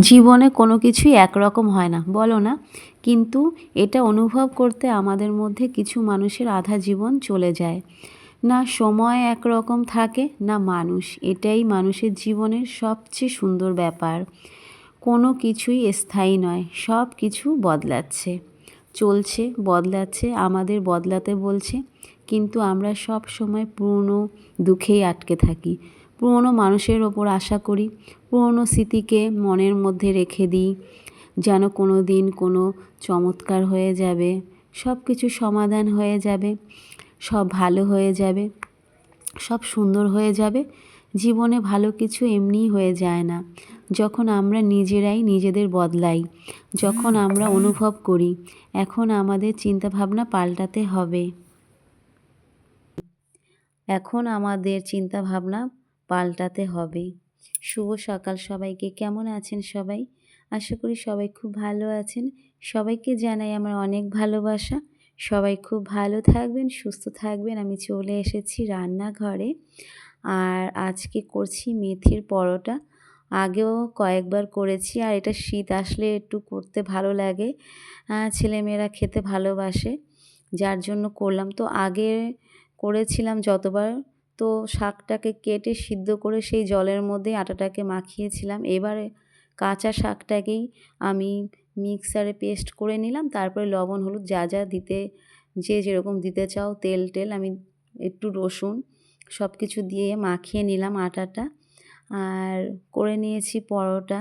জীবনে কোনো কিছুই একরকম হয় না, বলো না। কিন্তু এটা অনুভব করতে আমাদের মধ্যে কিছু মানুষের আধা জীবন চলে যায়। না সময় একরকম থাকে, না মানুষ। এটাই মানুষের জীবনের সবচেয়ে সুন্দর ব্যাপার। কোনো কিছুই স্থায়ী নয়, সব কিছু বদলাচ্ছে। চলছে, বদলাচ্ছে, আমাদের বদলাতে বলছে। কিন্তু আমরা সব সময় পুরনো দুঃখেই আটকে থাকি। পুরনো মানুষের ওপর আশা করি, পুরনো স্মৃতিকে মনের মধ্যে রেখে দিই, যেন কোনো দিন কোনো চমৎকার হয়ে যাবে সব কিছু সমাধান হয়ে যাবে, সব ভালো হয়ে যাবে, সব সুন্দর হয়ে যাবে। জীবনে ভালো কিছু এমনিই হয়ে যায় না। যখন আমরা নিজেরাই নিজেদের বদলাই, যখন আমরা অনুভব করি, এখন আমাদের চিন্তাভাবনা পাল্টাতে হবে। এখন আমাদের চিন্তাভাবনা পাল্টাতে হবে শুভ সকাল সবাইকে। কেমন আছেন সবাই? আশা করি সবাই খুব ভালো আছেন। সবাইকে জানাই আমার অনেক ভালোবাসা। সবাই খুব ভালো থাকবেন, সুস্থ থাকবেন। আমি চলে এসেছি রান্নাঘরে। আর আজকে করছি মেথির পরোটা। আগেও কয়েকবার করেছি আর এটা শীত আসলে একটু করতে ভালো লাগে। ছেলেমেয়েরা খেতে ভালোবাসে। যার জন্য করলাম। তো আগে করেছিলাম যতবার তো শাকটাকে কেটে সিদ্ধ করে সেই জলের মধ্যে আটাটাকে মাখিয়েছিলাম। এবারে কাঁচা শাকটাকেই আমি মিক্সারে পেস্ট করে নিলাম। তারপরে লবণ, হলুদ যা যা দিতে, যে যেরকম দিতে চাও, তেল টেল, আমি একটু রসুন সব কিছু দিয়ে মাখিয়ে নিলাম আটাটা। আর করে নিয়েছি পরোটা।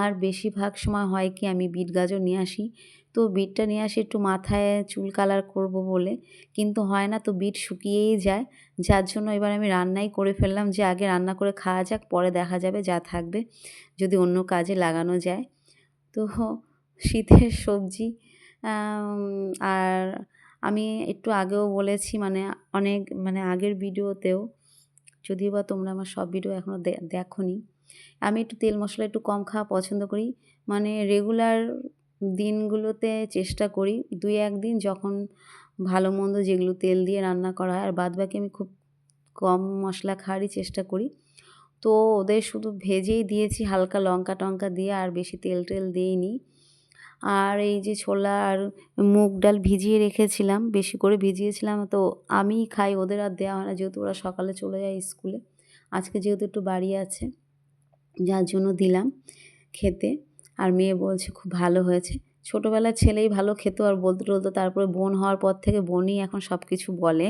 আর বেশিরভাগ সময় হয় কি, আমি বিট গাজর নিয়ে আসি। তো বিটটা নিয়ে আসি একটু মাথায় চুল কালার করব বলে। কিন্তু হয় না, তো বিট শুকিয়েই যায়। যার জন্য এবার আমি রান্নাই করে ফেললাম যে আগে রান্না করে খাওয়া যাক, পরে দেখা যাবে যা থাকবে, যদি অন্য কাজে লাগানো যায়। তো শীতের সবজি আর আমি একটু আগেও বলেছি মানে অনেক মানে আগের ভিডিওতেও, যদিও বা তোমরা আমার সব ভিডিও এখনও দেখো আমি একটু তেল মশলা একটু কম খাওয়া পছন্দ করি। মানে রেগুলার দিনগুলোতে চেষ্টা করি। দুই একদিন যখন ভালো মন্দ যেগুলো তেল দিয়ে রান্না করা হয়, আর বাদ বাকি আমি খুব কম মশলা খাওয়ারই চেষ্টা করি। তো ওদের শুধু ভেজেই দিয়েছি, হালকা লঙ্কা টঙ্কা দিয়ে, আর বেশি তেল টেল দিইনি। আর এই যে ছোলা আর মুগ ডাল ভিজিয়ে রেখেছিলাম, বেশি করে ভিজিয়েছিলাম, তো আমিই খাই, ওদের আর দেওয়া হয় না, যেহেতু ওরা সকালে চলে যায় স্কুলে। আজকে যেহেতু একটু বাড়ি আছে, যার জন্য দিলাম খেতে। আর মেয়ে বলছে, খুব ভালো হয়েছে। ছোটোবেলার ছেলেই ভালো খেত আর বলতে টলতো তারপরে বোন হওয়ার পর থেকে বোনই এখন সব কিছু বলে।